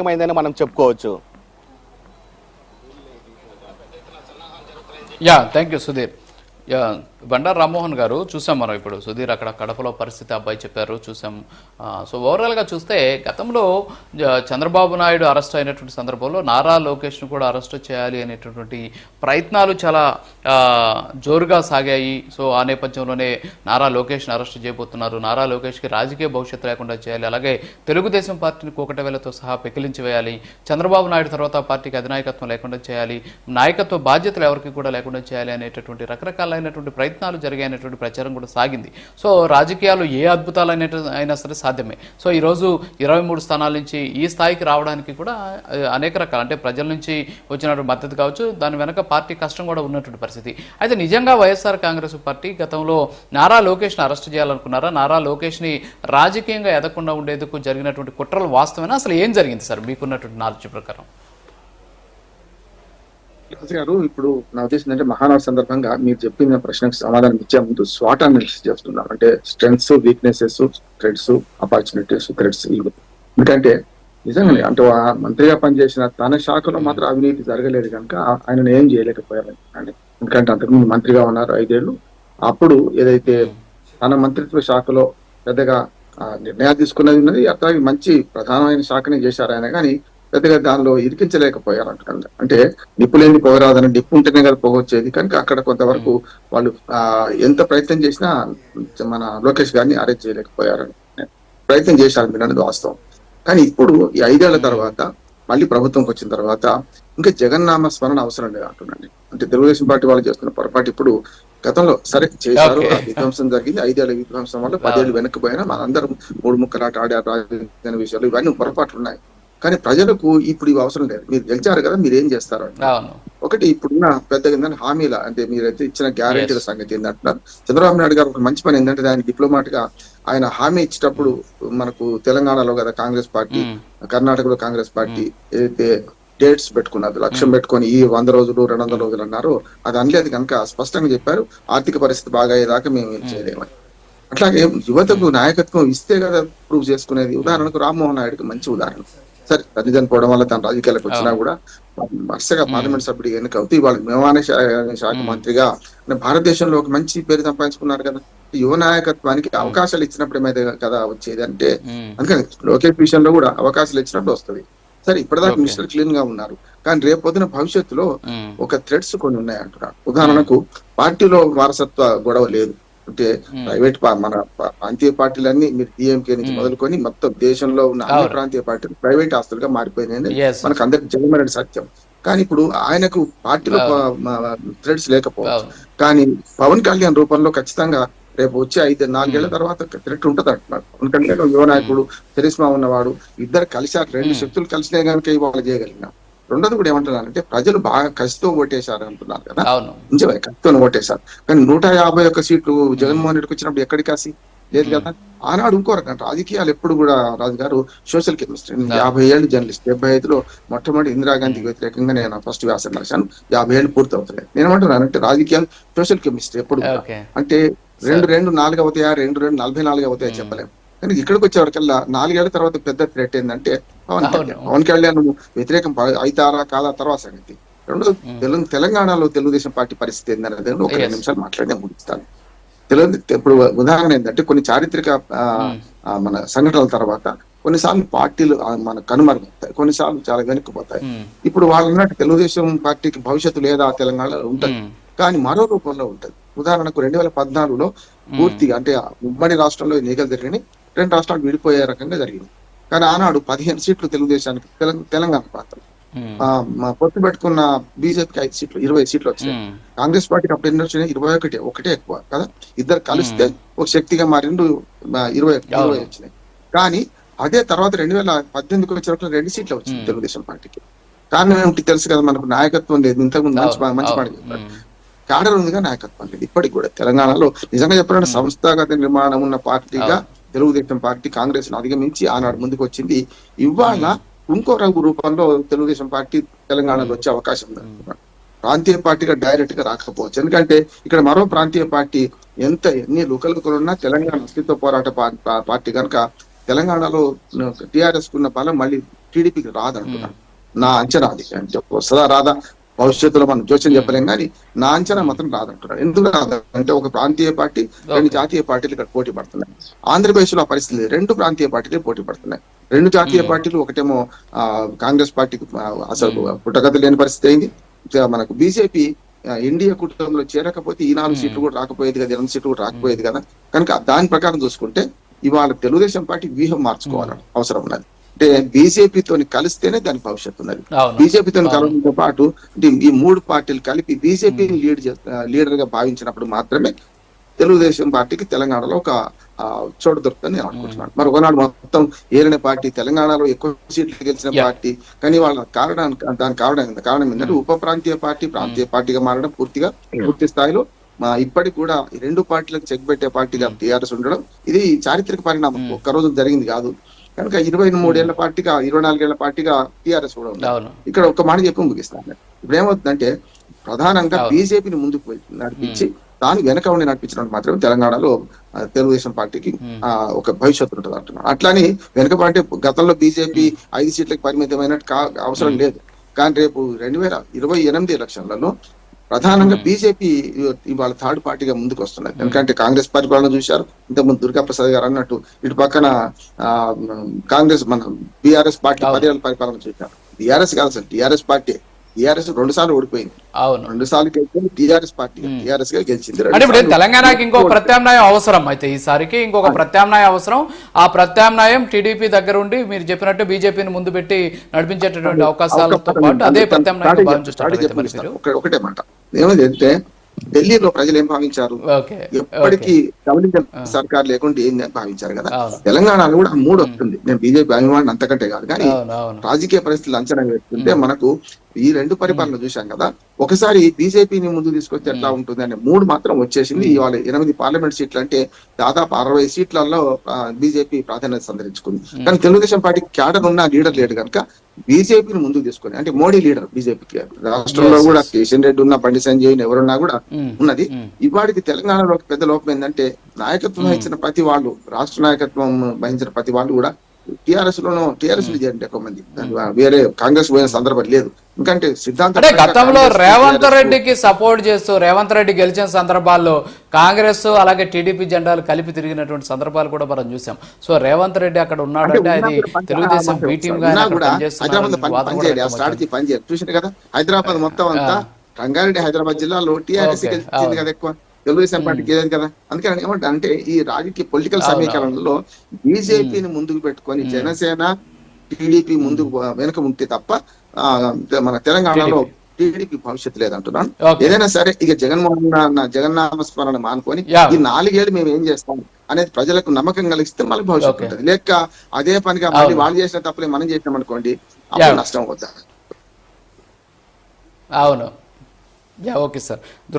ఏమైందని మనం చెప్పుకోవచ్చు. Yeah thank you Sudheer yeah Bandaru Rammohan garu చూసాం మనం ఇప్పుడు. సుధీర్ అక్కడ కడపలో పరిస్థితి అబ్బాయి చెప్పారు చూసాం. సో ఓవరాల్గా చూస్తే గతంలో చంద్రబాబు నాయుడు అరెస్ట్ అయినటువంటి సందర్భంలో నారా లోకేష్ను కూడా అరెస్ట్ చేయాలి అనేటటువంటి ప్రయత్నాలు చాలా జోరుగా సాగాయి. సో ఆ నేపథ్యంలోనే నారా లోకేష్ను అరెస్ట్ చేయబోతున్నారు. నారా లోకేష్కి రాజకీయ భవిష్యత్తు లేకుండా చేయాలి. అలాగే తెలుగుదేశం పార్టీని కూకటవేలతో సహా పెకిలించి వేయాలి. చంద్రబాబు నాయుడు తర్వాత పార్టీకి అధినాయకత్వం లేకుండా చేయాలి. నాయకత్వ బాధ్యతలు ఎవరికి కూడా లేకుండా చేయాలి అనేటటువంటి రకరకాలైనటువంటి ప్రయత్నాలు జరిగాయనేటువంటి ప్రచారం కూడా సాగింది. సో రాజకీయాలు ఏ అద్భుతాలు అయినా సరే సాధ్యమే. సో ఈరోజు ఇరవై మూడు స్థానాల నుంచి ఈ స్థాయికి రావడానికి కూడా అనేక రకాల అంటే ప్రజల నుంచి వచ్చినటువంటి మద్దతు కావచ్చు దాని వెనక పార్టీ కష్టం కూడా ఉన్నటువంటి పరిస్థితి. అయితే నిజంగా వైఎస్ఆర్ కాంగ్రెస్ పార్టీ గతంలో నారా లోకేష్ని అరెస్ట్ చేయాలనుకున్నారా? నారా లోకేష్ని రాజకీయంగా ఎదగకుండా ఉండేందుకు జరిగినటువంటి కుట్రలు వాస్తవమేనా? అసలు ఏం జరిగింది సార్ మీకున్నటువంటి నాలెడ్జ్ ప్రకారం? గారు ఇప్పుడు నా ఉద్దేశం అంటే మహానాడు సందర్భంగా మీరు చెప్పిన ప్రశ్నకు సమాధానం ఇచ్చే ముందు స్వాట్ అనాలిసిస్ చేస్తున్నారు. అంటే strengths weaknesses threats opportunities threats ఇవి. ఎందుకంటే నిజంగానే అంటే ఆ మంత్రిగా పనిచేసిన తన శాఖలో మాత్రం అవినీతి జరగలేదు కనుక ఆయన ఏం చేయలేకపోయారు. అండి ఎందుకంటే అంతకుముందు మంత్రిగా ఉన్నారు ఐదేళ్ళు అప్పుడు ఏదైతే తన మంత్రిత్వ శాఖలో పెద్దగా నిర్ణయాలు తీసుకున్నది ఉన్నది అట్లాగే మంచి ప్రధానమైన శాఖనే చేశారు ఆయన. కానీ పెద్దగా దానిలో ఇరికించలేకపోయారు అంటే నిప్పు లేని పొగరాదని నిప్పు ఉంటేనే కదా పొగ వచ్చేది కనుక అక్కడ కొంతవరకు వాళ్ళు ఆ ఎంత ప్రయత్నం చేసినా మన లోకేష్ గారిని అరెస్ట్ చేయలేకపోయారు ప్రయత్నం చేశారు మీరు అనేది వాస్తవం. కానీ ఇప్పుడు ఈ ఐదేళ్ళ తర్వాత మళ్ళీ ప్రభుత్వంకి వచ్చిన తర్వాత ఇంకా జగన్నామ స్మరణ అవసరం లేదు అంటున్నాను అంటే తెలుగుదేశం పార్టీ వాళ్ళు చేస్తున్న పొరపాటు ఇప్పుడు గతంలో సరే చేశారు విధ్వంసం జరిగింది ఐదేళ్ళ విధ్వంసం వల్ల పదేళ్ళు వెనక్కిపోయినా మనందరం మూడు ముక్కలాట ఆడారు రాజధాని విషయాలు ఇవన్నీ పొరపాట్లు ఉన్నాయి. కానీ ప్రజలకు ఇప్పుడు ఇవి అవసరం లేదు. మీరు గెలిచారు కదా మీరు ఏం చేస్తారు ఒకటి ఇప్పుడున్న పెద్ద ఏంటంటే హామీల అంటే మీరైతే ఇచ్చిన గ్యారంటీల సంగతి ఏంటంటున్నారు చంద్రబాబు నాయుడు గారు ఒక మంచి పని ఏంటంటే ఆయన డిప్లొమాట్గా ఆయన హామీ ఇచ్చేటప్పుడు మనకు తెలంగాణలో కదా కాంగ్రెస్ పార్టీ. కర్ణాటకలో కాంగ్రెస్ పార్టీ ఏదైతే డేట్స్ పెట్టుకున్నారు లక్ష్యం పెట్టుకొని ఈ వంద రోజులు రెండు వందల రోజులు అన్నారు అది అనలేదు కనుక స్పష్టంగా చెప్పారు ఆర్థిక పరిస్థితి బాగా అయ్యేదాకా మేము ఏం చేయలేమని. అట్లాగే యువతకు నాయకత్వం ఇస్తే కదా ప్రూవ్ చేసుకునేది. ఉదాహరణకు రామ్మోహన్ నాయుడుకి మంచి ఉదాహరణ. సరే తల్లి చనిపోవడం వల్ల తన రాజకీయాలకు వచ్చినా కూడా వరుసగా పార్లమెంట్ సభ్యుడిగా ఎన్నిక అవుతూ ఇవాళ విమాన శాఖ మంత్రిగా భారతదేశంలో ఒక మంచి పేరు సంపాదించుకున్నారు కదా. యువ నాయకత్వానికి అవకాశాలు ఇచ్చినప్పుడు మీద కదా వచ్చేది అంటే. అందుకని లోకేష్ విషయంలో కూడా అవకాశాలు ఇచ్చినప్పుడు వస్తది. సరే ఇప్పటిదాకా. మినిస్టర్ క్లీన్గా ఉన్నారు. కానీ రేపు పొద్దున భవిష్యత్తులో. ఒక థ్రెడ్స్ కొన్ని ఉన్నాయి అంటున్నారు. ఉదాహరణకు పార్టీలో వారసత్వ గొడవ లేదు. అంటే. ప్రైవేట్ మన ప్రాంతీయ పార్టీలన్నీ మీరు డిఎంకే నుంచి. మొదలుకొని మొత్తం దేశంలో ఉన్న అన్ని. ప్రాంతీయ పార్టీలు ప్రైవేట్ ఆస్తులుగా మారిపోయినాయి Yes. మనకు అందరికి జగన్మోహన్ సత్యం కానీ ఇప్పుడు ఆయనకు పార్టీలో థ్రెడ్స్ లేకపోవచ్చు. కానీ పవన్ కళ్యాణ్ రూపంలో ఖచ్చితంగా రేపు వచ్చే ఐదు నాలుగేళ్ళ తర్వాత థ్రెట్ ఉంటది అంటున్నారు పవన్ కళ్యాణ్ యువ నాయకుడు చరిస్మా ఉన్నవాడు ఇద్దరు కలిసారు రెండు. శక్తులు కలిసినే కనుక ఇవాళ చేయగలిగినాం రెండోది కూడా ఏమంటున్నారంటే ప్రజలు బాగా కసితో ఓటేశారు అంటున్నారు కదా. నిజమే కసితో ఓటేశారు. కానీ నూట యాభై ఒక్క సీట్లు జగన్మోహన్ రెడ్డికి వచ్చినప్పుడు ఎక్కడి కాసి? లేదు కదా. ఆనాడు ఇంకో రకం. రాజకీయాలు ఎప్పుడు కూడా రాజు గారు సోషల్ కెమిస్ట్రీ. యాభై ఏళ్ళు జర్నలిస్ట్. డెబ్బై ఐదులో మొట్టమొదటి ఇందిరాగాంధీకి వ్యతిరేకంగా నేను ఫస్ట్ వ్యాసం రాశాను. యాభై ఏళ్ళు పూర్తి అవుతున్నాయి నేను ఏమంటున్నానంటే రాజకీయాలు సోషల్ కెమిస్ట్రీ ఎప్పుడు అంటే రెండు రెండు నాలుగు అవుతాయా? రెండు రెండు నలభై నాలుగు అవుతాయా? చెప్పలేము. కానీ ఇక్కడికి వచ్చేవరకల్లా నాలుగేళ్ళ తర్వాత పెద్ద థ్రెట్ ఏంటంటే పవన్. కళ్యాణ్. పవన్ కళ్యాణ్ వ్యతిరేకం అవుతారా కాదా తర్వాత సంగతి. రెండు తెలు తెలంగాణలో తెలుగుదేశం పార్టీ పరిస్థితి ఏందనేది ఒక రెండు. నిమిషాలు మాట్లాడి ముగిస్తాను. తెలుగు ఇప్పుడు ఉదాహరణ ఏంటంటే కొన్ని చారిత్రక మన సంఘటనల తర్వాత కొన్నిసార్లు పార్టీలు మన కనుమరుగవుతాయి కొన్నిసార్లు చాలా వెనక్కిపోతాయి. ఇప్పుడు వాళ్ళు అన్నట్టు తెలుగుదేశం పార్టీకి భవిష్యత్తు లేదా తెలంగాణలో ఉంటుంది. కానీ మరో రూపంలో ఉంటుంది. ఉదాహరణకు రెండు వేల పద్నాలుగులో పూర్తిగా అంటే ఉమ్మడి రాష్ట్రంలో ఎన్నికలు జరిగినాయి. రెండు రాష్ట్రాలు విడిపోయే రకంగా జరిగింది. కానీ ఆనాడు పదిహేను సీట్లు తెలుగుదేశానికి తెలం- తెలంగాణ ప్రాంతం పొత్తు పెట్టుకున్న బీజేపీకి ఐదు సీట్లు ఇరవై సీట్లు వచ్చినాయి మ్మ్. కాంగ్రెస్ పార్టీకి అప్పుడు ఎన్ని వచ్చినాయి? ఇరవై ఒకటి ఒకటే ఎక్కువ కదా? ఇద్దరు కలిస్తే ఒక శక్తిగా మారిండు ఇరవై ఇరవై. వచ్చినాయి. కానీ అదే తర్వాత రెండు వేల పద్దెనిమిదికి వచ్చేవరకు రెండు సీట్లు వచ్చింది. తెలుగుదేశం పార్టీకి. కారణం ఏమిటి తెలుసు కదా మనకు? నాయకత్వం లేదు. ఇంతకుముందు మంచి మంచి మాట. చెప్పారు. క్యాడర్ ఉందిగా నాయకత్వం లేదు ఇప్పటికి కూడా తెలంగాణలో నిజంగా చెప్పాలంటే సంస్థాగత నిర్మాణం ఉన్న పార్టీగా తెలుగుదేశం పార్టీ కాంగ్రెస్ను అధిగమించి ఆనాడు ముందుకు వచ్చింది ఇవాళ ఇంకో రంగు రూపంలో తెలుగుదేశం పార్టీ తెలంగాణలో వచ్చే అవకాశం ఉంది. ప్రాంతీయ పార్టీగా డైరెక్ట్గా రాకపోవచ్చు. ఎందుకంటే ఇక్కడ మరో ప్రాంతీయ పార్టీ ఎంత ఎన్ని లోకల్ ఉన్నా తెలంగాణ అస్తిత్వ పోరాట పార్టీ కనుక తెలంగాణలో టిఆర్ఎస్ కున్న బలం మళ్ళీ టీడీపీకి రాదంటున్నాను నా అంచనా అది. అంటే వస్తుందా రాదా భవిష్యత్తులో మనం జోస్యం చెప్పలేం కానీ నా అంచనా మాత్రం రాదంటున్నాను ఎందుకు రాదంటే ఒక ప్రాంతీయ పార్టీ రెండు జాతీయ పార్టీలు ఇక్కడ పోటీ పడుతున్నాయి. ఆంధ్రప్రదేశ్లో పరిస్థితి. రెండు ప్రాంతీయ పార్టీలు పోటీ పడుతున్నాయి. రెండు జాతీయ పార్టీలు ఒకటేమో ఆ, కాంగ్రెస్ పార్టీకి అసలు పుట్టగతి లేని పరిస్థితి అయింది. మనకు బీజేపీ ఎన్డీఏ కుటుంబంలో చేరకపోతే ఈ నాలుగు సీట్లు కూడా రాకపోయేది కదా ఎనిమిది సీట్లు కూడా రాకపోయేది కదా. కనుక దాని ప్రకారం చూసుకుంటే ఇవాళ తెలుగుదేశం పార్టీ వ్యూహం మార్చుకోవాలని అవసరం ఉన్నది. అంటే బీజేపీతో కలిస్తేనే దానికి భవిష్యత్తు ఉన్నది. బీజేపీతో కలవడంతో పాటు అంటే ఈ మూడు పార్టీలు కలిపి బీజేపీని లీడ్ లీడర్గా భావించినప్పుడు మాత్రమే తెలుగుదేశం పార్టీకి తెలంగాణలో ఒక చోటు దొరుకుతుందని నేను అనుకుంటున్నాను. మరి ఒకనాడు మొత్తం ఏలిన పార్టీ తెలంగాణలో ఎక్కువ సీట్లు గెలిచిన. పార్టీ కానీ వాళ్ళ కారణం దానికి కారణం? కారణం ఏంటంటే ఉప ప్రాంతీయ పార్టీ ప్రాంతీయ పార్టీగా మారడం పూర్తిగా పూర్తి స్థాయిలో మా ఇప్పటికి కూడా ఈ రెండు పార్టీలకు చెక్ పెట్టే పార్టీగా టీఆర్ఎస్ ఉండడం ఇది చారిత్రక పరిణామం. ఒక్క రోజు జరిగింది కాదు. కనుక ఇరవై మూడేళ్ళ పార్టీగా ఇరవై నాలుగేళ్ళ పార్టీగా టీఆర్ఎస్ కూడా ఉంది. ఇక్కడ ఒక మాట చెప్పి ముగిస్తాను. ఇప్పుడు ఏమవుతుందంటే ప్రధానంగా. బీజేపీని ముందుకు నడిపించి దాని వెనక ఉండి నడిపించడం మాత్రమే తెలంగాణలో తెలుగుదేశం పార్టీకి Hmm. ఆ, ఒక భవిష్యత్తు ఉంటుంది అంటున్నాను. అట్లాని వెనక అంటే గతంలో బీజేపీ ఐదు సీట్లకు పరిమితమైనట్టు కా- అవసరం Hmm. లేదు. కానీ రేపు రెండు వేల ఇరవై ఎనిమిది ఎలక్షన్లలో ప్రధానంగా. బీజేపీ ఇవాళ థర్డ్ పార్టీగా ముందుకు వస్తున్నది ఎందుకంటే కాంగ్రెస్ పరిపాలన చూశారు. ఇంతకుముందు దుర్గా ప్రసాద్ గారు అన్నట్టు ఇటు పక్కన ఆ, కాంగ్రెస్ మన బీఆర్ఎస్ పార్టీ. పదేళ్ళ పరిపాలన చూశారు. బీఆర్ఎస్ కాదు అసలు టీఆర్ఎస్ పార్టీ. టీఆర్ఎస్ రెండు సార్లు ఓడిపోయింది. అవును. రెండు సార్లు గెలిచింది టీఆర్ఎస్ పార్టీ. టీఆర్ఎస్గా గెలిచింది. అంటే ఇప్పుడు తెలంగాణకి ఇంకో ప్రత్యామ్నాయం అవసరం అయితే ఈసారికి ఇంకొక ప్రత్యామ్నాయం అవసరం. ఆ ప్రత్యామ్నాయం టీడీపీ దగ్గర ఉండి మీరు చెప్పినట్టు బీజేపీని ముందు పెట్టి నడిపించేటటువంటి అవకాశాలతో పాటు అదే ప్రత్యామ్నాయం ఒకటే మాట. ఏమైంది అంటే ఢిల్లీలో ప్రజలు ఏం భావించారు? ఎప్పటికీ కమ్యూనిజం సర్కార్ లేకుండా ఏం భావించారు కదా? తెలంగాణలో కూడా ఆ మూడు వస్తుంది. నేను బీజేపీ అభిమాని అంతకంటే కాదు కానీ రాజకీయ పరిస్థితులు అంచనా వేస్తుంటే మనకు ఈ రెండు పరిపాలన చూశాం కదా ఒకసారి బీజేపీని ముందు తీసుకొస్తే ఎట్లా ఉంటుంది అనే మూడు మాత్రం వచ్చేసింది. ఇవాళ ఎనిమిది పార్లమెంట్ సీట్లు అంటే దాదాపు అరవై సీట్లలో బీజేపీ ప్రాధాన్యత సంతరించుకుంది. కానీ తెలుగుదేశం పార్టీ క్యాడర్ ఉన్న లీడర్ లేడు కనుక బీజేపీని ముందుకు తీసుకొని అంటే మోడీ లీడర్ బీజేపీకి రాష్ట్రంలో కూడా. కిషన్ రెడ్డి ఉన్న బండి సంజయ్ ఎవరున్నా కూడా ఉన్నది. ఇవాడికి తెలంగాణలో పెద్ద లోపం ఏంటంటే నాయకత్వం వహించిన ప్రతి వాళ్ళు రాష్ట్ర నాయకత్వం వహించిన ప్రతి వాళ్ళు కూడా టిఆర్ఎస్ లోనూ టిఆర్ఎస్ చేయండి ఎక్కువ మంది వేరే కాంగ్రెస్ పోయిన సందర్భం లేదు. ఎందుకంటే సిద్ధాంతం అంటే గతంలో రేవంత్ రెడ్డికి సపోర్ట్ చేస్తూ రేవంత్ రెడ్డి గెలిచిన సందర్భాల్లో కాంగ్రెస్ అలాగే టీడీపీ జెండాలు కలిపి తిరిగినటువంటి సందర్భాలు కూడా మనం చూసాం. సో రేవంత్ రెడ్డి అక్కడ ఉన్నాడు అంటే అది తెలుగుదేశం బి టీమ్గా లో కదా? హైదరాబాద్ మొత్తం అంతా రంగారెడ్డి హైదరాబాద్ జిల్లాలో టీఆర్ఎస్ గెలిచింది. కదా ఎక్కువ. తెలుగుదేశం పార్టీకి లేదు కదా? అందుకని ఏమంటే అంటే ఈ రాజకీయ పొలిటికల్ సమీకరణలో బీజేపీని ముందుకు పెట్టుకొని జనసేన టీడీపీ ముందుకు వెనుక ఉంటే తప్ప మన తెలంగాణలో టీడీపీ. భవిష్యత్తు లేదంటున్నాను. ఏదైనా సరే ఇక జగన్మోహన్ జగన్నామ స్మరణ మానుకొని. ఈ నాలుగేళ్ళు మేము ఏం చేస్తాం అనేది ప్రజలకు నమ్మకం కలిగిస్తే మళ్ళీ భవిష్యత్తు. ఉంటుంది. లేక అదే పనిగా మళ్ళీ. వాళ్ళు చేసిన తప్పులే మనం చేసినాం అనుకోండి అప్పుడు. నష్టం అవుతా అవును. Yeah okay sir.